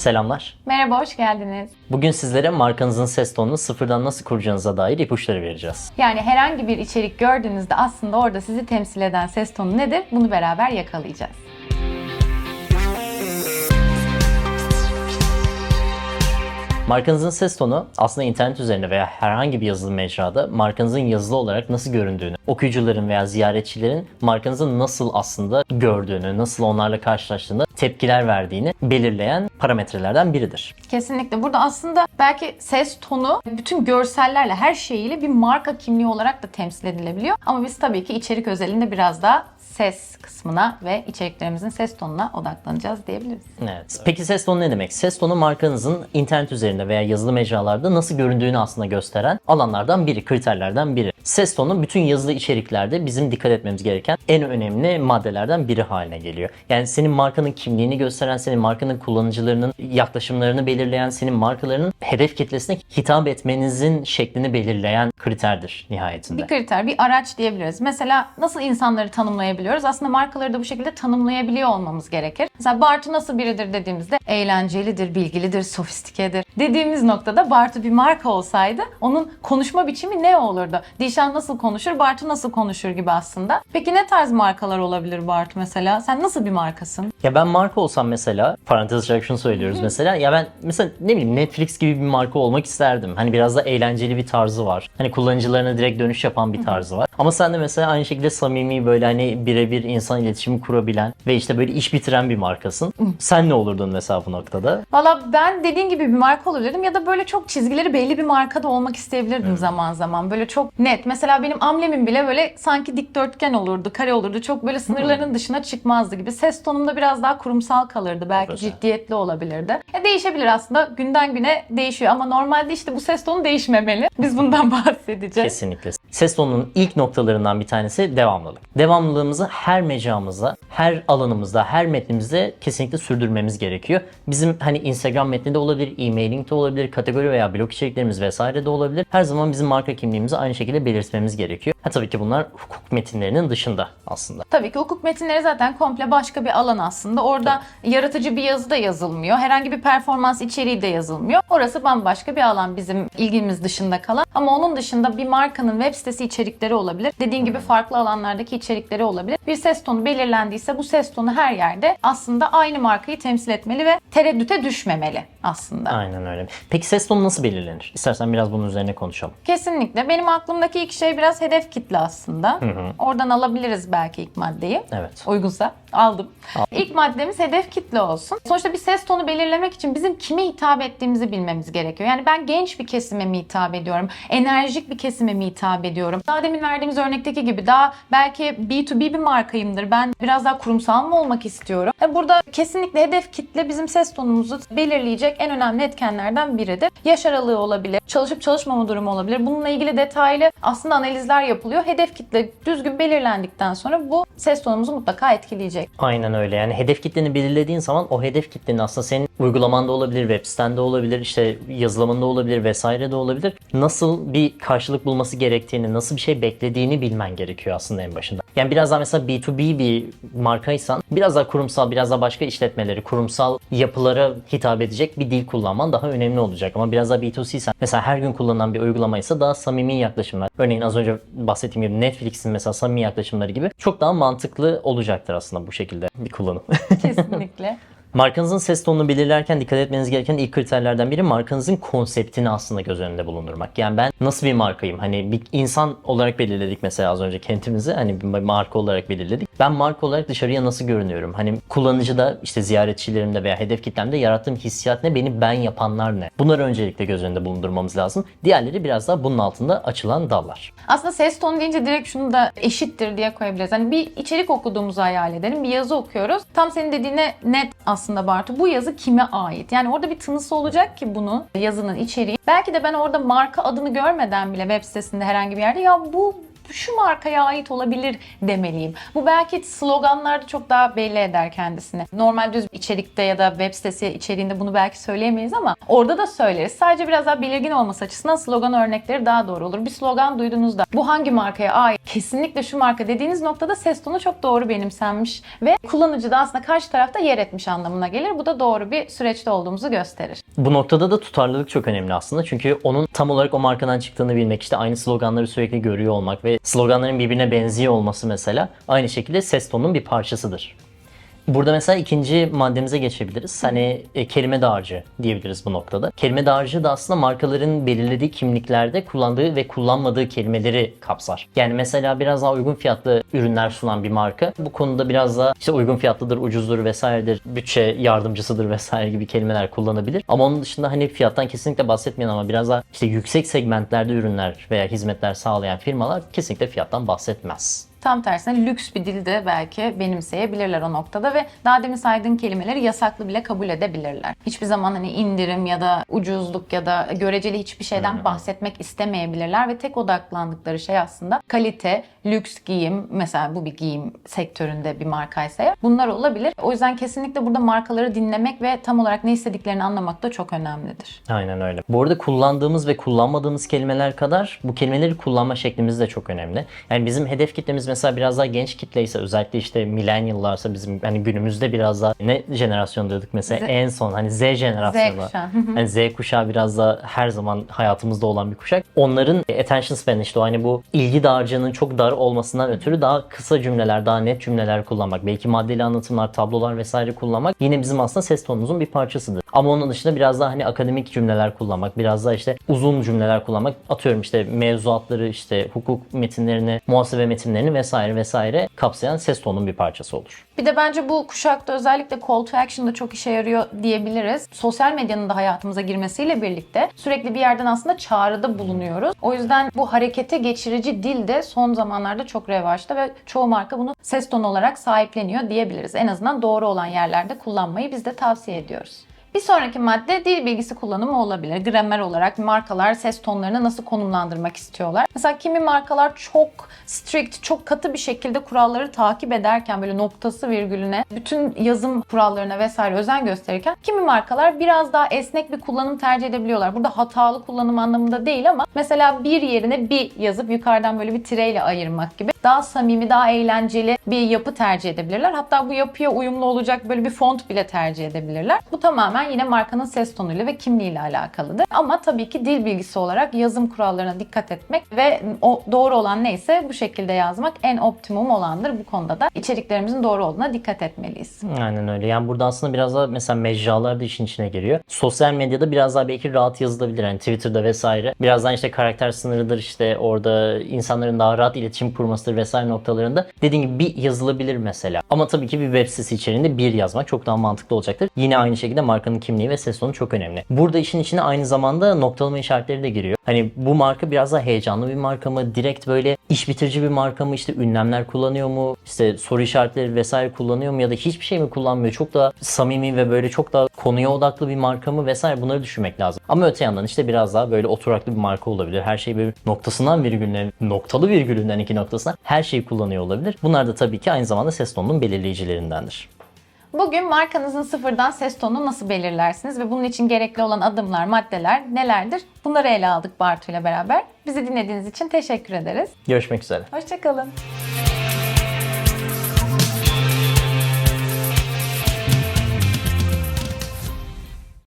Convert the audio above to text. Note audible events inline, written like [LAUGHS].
Selamlar. Merhaba, hoş geldiniz. Bugün sizlere markanızın ses tonunu sıfırdan nasıl kuracağınıza dair ipuçları vereceğiz. Yani herhangi bir içerik gördüğünüzde aslında orada sizi temsil eden ses tonu nedir? Bunu beraber yakalayacağız. Markanızın ses tonu aslında internet üzerinde veya herhangi bir yazılı mecrada markanızın yazılı olarak nasıl göründüğünü, okuyucuların veya ziyaretçilerin markanızı nasıl aslında gördüğünü, nasıl onlarla karşılaştığını, tepkiler verdiğini belirleyen parametrelerden biridir. Kesinlikle. Burada aslında belki ses tonu bütün görsellerle, her şeyiyle bir marka kimliği olarak da temsil edilebiliyor. Ama biz tabii ki içerik özelinde biraz daha ses kısmına ve içeriklerimizin ses tonuna odaklanacağız diyebiliriz. Evet. Peki ses tonu ne demek? Ses tonu markanızın internet üzerinde veya yazılı mecralarda nasıl göründüğünü aslında gösteren alanlardan biri, kriterlerden biri. Ses tonu bütün yazılı içeriklerde bizim dikkat etmemiz gereken en önemli maddelerden biri haline geliyor. Yani senin markanın kimliğini gösteren, senin markanın kullanıcılarının yaklaşımlarını belirleyen, senin markalarının hedef kitlesine hitap etmenizin şeklini belirleyen kriterdir nihayetinde. Bir kriter, bir araç diyebiliriz. Mesela nasıl insanları tanımlayabiliyoruz? Aslında markaları da bu şekilde tanımlayabiliyor olmamız gerekir. Mesela Bartu nasıl biridir dediğimizde eğlencelidir, bilgilidir, sofistikedir. Dediğimiz noktada Bartu bir marka olsaydı onun konuşma biçimi ne olurdu? Dişan nasıl konuşur, Bartu nasıl konuşur gibi aslında. Peki ne tarz markalar olabilir Bartu mesela? Sen nasıl bir markasın? Ya ben marka olsam mesela parantez açarak şunu söylüyoruz mesela ya ben mesela ne bileyim Netflix gibi bir marka olmak isterdim. Hani biraz da eğlenceli bir tarzı var. Hani kullanıcılarına direkt dönüş yapan bir tarzı var. Ama sen de mesela aynı şekilde samimi böyle hani birebir insan iletişimi kurabilen ve işte böyle iş bitiren bir markasın. Sen ne olurdun mesela bu noktada? Valla ben dediğin gibi bir marka olabilirdim ya da böyle çok çizgileri belli bir markada olmak isteyebilirdim zaman zaman. Böyle çok net. Mesela benim amblemim bile böyle sanki dikdörtgen olurdu, kare olurdu. Çok böyle sınırların dışına çıkmazdı gibi. Ses tonumda biraz daha kurumsal kalırdı. Belki Güzel. ciddiyetli olabilirdi. Ya değişebilir aslında. Günden güne değişiyor ama normalde işte bu ses tonu değişmemeli. Biz bundan [LAUGHS] bahsedeceğiz. Kesinlikle. Ses tonunun ilk noktalarından bir tanesi devamlılık. Devamlılığımızı her mecramızda, her alanımızda, her metnimizde kesinlikle sürdürmemiz gerekiyor. Bizim hani Instagram metninde olabilir, e-mailing de olabilir, kategori veya blog içeriklerimiz vesaire de olabilir. Her zaman bizim marka kimliğimizi aynı şekilde belirtmemiz gerekiyor. Ha tabii ki bunlar hukuk metinlerinin dışında aslında. Tabii ki hukuk metinleri zaten komple başka bir alan aslında. Orada yaratıcı bir yazı da yazılmıyor. Herhangi bir performans içeriği de yazılmıyor. Orası bambaşka bir alan bizim ilgimiz dışında kalan. Ama onun dışında bir markanın web sitesi içerikleri olabilir. Dediğin gibi farklı alanlardaki içerikleri olabilir. Bir ses tonu belirlendiyse bu ses tonu her yerde aslında aynı markayı temsil etmeli ve tereddüte düşmemeli aslında. Aynen öyle. Peki ses tonu nasıl belirlenir? İstersen biraz bunun üzerine konuşalım. Kesinlikle. Benim aklımdaki ilk şey biraz hedef kitle aslında. Oradan alabiliriz belki ilk maddeyi. Evet. Uygunsa aldım. İlk maddemiz hedef kitle olsun. Sonuçta bir ses tonu belirlemek için bizim kime hitap ettiğimizi bilmemiz gerekiyor. Yani ben genç bir kesime mi hitap ediyorum? Enerjik bir kesime mi hitap ediyorum? Daha demin verdiğimiz örnekteki gibi daha belki B2B bir markayımdır. Ben biraz daha kurumsal mı olmak istiyorum? E Burada kesinlikle hedef kitle bizim ses tonumuzu belirleyecek en önemli etkenlerden biridir. Yaş aralığı olabilir, çalışıp çalışmama durumu olabilir. Bununla ilgili detaylı aslında analizler yapılıyor. Hedef kitle düzgün belirlendikten sonra bu ses tonumuzu mutlaka etkileyecek. Aynen öyle. Yani hedef kitleni belirlediğin zaman o hedef kitlenin aslında senin uygulamanda olabilir, web sitende olabilir, işte yazılımında olabilir vesaire de olabilir. Nasıl bir karşılık bulması gerektiğini, nasıl bir şey beklediğini bilmen gerekiyor aslında en başında. Yani biraz daha mesela B2B bir markaysan biraz daha kurumsal, biraz daha başka işletmeleri, kurumsal yapılara hitap edecek bir dil kullanman daha önemli olacak. Ama biraz daha B2C'sen mesela her gün kullanılan bir uygulamaysa daha samimi yaklaşımlar. Örneğin az önce bahsettiğim gibi Netflix'in mesela samimi yaklaşımları gibi çok daha mantıklı olacaktır aslında bu şekilde bir kullanım. Kesinlikle. [LAUGHS] Markanızın ses tonunu belirlerken dikkat etmeniz gereken ilk kriterlerden biri markanızın konseptini aslında göz önünde bulundurmak. Yani ben nasıl bir markayım? Hani bir insan olarak belirledik mesela az önce kendimizi hani bir marka olarak belirledik. Ben marka olarak dışarıya nasıl görünüyorum? Hani kullanıcıda işte ziyaretçilerimde veya hedef kitlemde yarattığım hissiyat ne? Beni ben yapanlar ne? Bunları öncelikle göz önünde bulundurmamız lazım. Diğerleri biraz daha bunun altında açılan dallar. Aslında ses tonu deyince direkt şunu da eşittir diye koyabiliriz. Hani bir içerik okuduğumuzu hayal edelim. Bir yazı okuyoruz. Tam senin dediğine net aslında Bartu. Bu yazı kime ait? Yani orada bir tınısı olacak ki bunu yazının içeriği. Belki de ben orada marka adını görmeden bile web sitesinde herhangi bir yerde ya bu şu markaya ait olabilir demeliyim. Bu belki sloganlarda çok daha belli eder kendisini. Normal düz içerikte ya da web sitesi içeriğinde bunu belki söyleyemeyiz ama orada da söyleriz. Sadece biraz daha belirgin olması açısından slogan örnekleri daha doğru olur. Bir slogan duyduğunuzda bu hangi markaya ait? Kesinlikle şu marka dediğiniz noktada ses tonu çok doğru benimsenmiş ve kullanıcı da aslında karşı tarafta yer etmiş anlamına gelir. Bu da doğru bir süreçte olduğumuzu gösterir. Bu noktada da tutarlılık çok önemli aslında. Çünkü onun tam olarak o markadan çıktığını bilmek, işte aynı sloganları sürekli görüyor olmak ve sloganların birbirine benziyor olması mesela aynı şekilde ses tonunun bir parçasıdır. Burada mesela ikinci maddemize geçebiliriz. Hani e, kelime dağarcığı diyebiliriz bu noktada. Kelime dağarcığı da aslında markaların belirlediği kimliklerde kullandığı ve kullanmadığı kelimeleri kapsar. Yani mesela biraz daha uygun fiyatlı ürünler sunan bir marka bu konuda biraz daha işte uygun fiyatlıdır, ucuzdur vesairedir, bütçe yardımcısıdır vesaire gibi kelimeler kullanabilir. Ama onun dışında hani fiyattan kesinlikle bahsetmeyen ama biraz daha işte yüksek segmentlerde ürünler veya hizmetler sağlayan firmalar kesinlikle fiyattan bahsetmez. Tam tersine lüks bir dilde belki benimseyebilirler o noktada ve daha demin saydığın kelimeleri yasaklı bile kabul edebilirler. Hiçbir zaman hani indirim ya da ucuzluk ya da göreceli hiçbir şeyden bahsetmek istemeyebilirler ve tek odaklandıkları şey aslında kalite, lüks giyim, mesela bu bir giyim sektöründe bir markaysa eğer, bunlar olabilir. O yüzden kesinlikle burada markaları dinlemek ve tam olarak ne istediklerini anlamak da çok önemlidir. Aynen öyle. Bu arada kullandığımız ve kullanmadığımız kelimeler kadar bu kelimeleri kullanma şeklimiz de çok önemli. Yani bizim hedef kitlemiz mesela biraz daha genç kitle ise özellikle işte millennial'larsa bizim hani günümüzde biraz daha ne jenerasyon diyorduk mesela Z- en son hani Z jenerasyonu. Z hani Z kuşağı biraz da her zaman hayatımızda olan bir kuşak. Onların attention span işte o hani bu ilgi dağarcığının çok dar olmasından ötürü daha kısa cümleler, daha net cümleler kullanmak, belki maddeli anlatımlar, tablolar vesaire kullanmak yine bizim aslında ses tonumuzun bir parçasıdır. Ama onun dışında biraz daha hani akademik cümleler kullanmak, biraz daha işte uzun cümleler kullanmak, atıyorum işte mevzuatları, işte hukuk metinlerini, muhasebe metinlerini vesaire vesaire kapsayan ses tonunun bir parçası olur. Bir de bence bu kuşakta özellikle call to action'da çok işe yarıyor diyebiliriz. Sosyal medyanın da hayatımıza girmesiyle birlikte sürekli bir yerden aslında çağrıda bulunuyoruz. O yüzden bu harekete geçirici dil de son zamanlarda çok revaçta ve çoğu marka bunu ses tonu olarak sahipleniyor diyebiliriz. En azından doğru olan yerlerde kullanmayı biz de tavsiye ediyoruz. Bir sonraki madde dil bilgisi kullanımı olabilir. Gramer olarak markalar ses tonlarını nasıl konumlandırmak istiyorlar. Mesela kimi markalar çok strict, çok katı bir şekilde kuralları takip ederken böyle noktası virgülüne bütün yazım kurallarına vesaire özen gösterirken kimi markalar biraz daha esnek bir kullanım tercih edebiliyorlar. Burada hatalı kullanım anlamında değil ama mesela bir yerine bir yazıp yukarıdan böyle bir tireyle ayırmak gibi daha samimi, daha eğlenceli bir yapı tercih edebilirler. Hatta bu yapıya uyumlu olacak böyle bir font bile tercih edebilirler. Bu tamamen yine markanın ses tonuyla ve kimliğiyle alakalıdır. Ama tabii ki dil bilgisi olarak yazım kurallarına dikkat etmek ve o doğru olan neyse bu şekilde yazmak en optimum olandır. Bu konuda da içeriklerimizin doğru olduğuna dikkat etmeliyiz. Aynen öyle. Yani burada aslında biraz daha mesela mecralar da işin içine giriyor. Sosyal medyada biraz daha belki rahat yazılabilir. Yani Twitter'da vesaire. Birazdan işte karakter sınırıdır işte orada insanların daha rahat iletişim kurmasıdır vesaire noktalarında. Dediğim gibi bir yazılabilir mesela. Ama tabii ki bir web sitesi içerisinde bir yazmak çok daha mantıklı olacaktır. Yine aynı şekilde markanın kimliği ve ses tonu çok önemli. Burada işin içine aynı zamanda noktalama işaretleri de giriyor. Hani bu marka biraz daha heyecanlı bir marka mı? Direkt böyle iş bitirici bir marka mı? İşte ünlemler kullanıyor mu? İşte soru işaretleri vesaire kullanıyor mu? Ya da hiçbir şey mi kullanmıyor? Çok daha samimi ve böyle çok daha konuya odaklı bir marka mı? Vesaire bunları düşünmek lazım. Ama öte yandan işte biraz daha böyle oturaklı bir marka olabilir. Her şey böyle noktasından virgülüne, noktalı virgülünden iki noktasına her şeyi kullanıyor olabilir. Bunlar da tabii ki aynı zamanda ses tonunun belirleyicilerindendir. Bugün markanızın sıfırdan ses tonunu nasıl belirlersiniz ve bunun için gerekli olan adımlar, maddeler nelerdir? Bunları ele aldık Bartu ile beraber. Bizi dinlediğiniz için teşekkür ederiz. Görüşmek üzere. Hoşçakalın.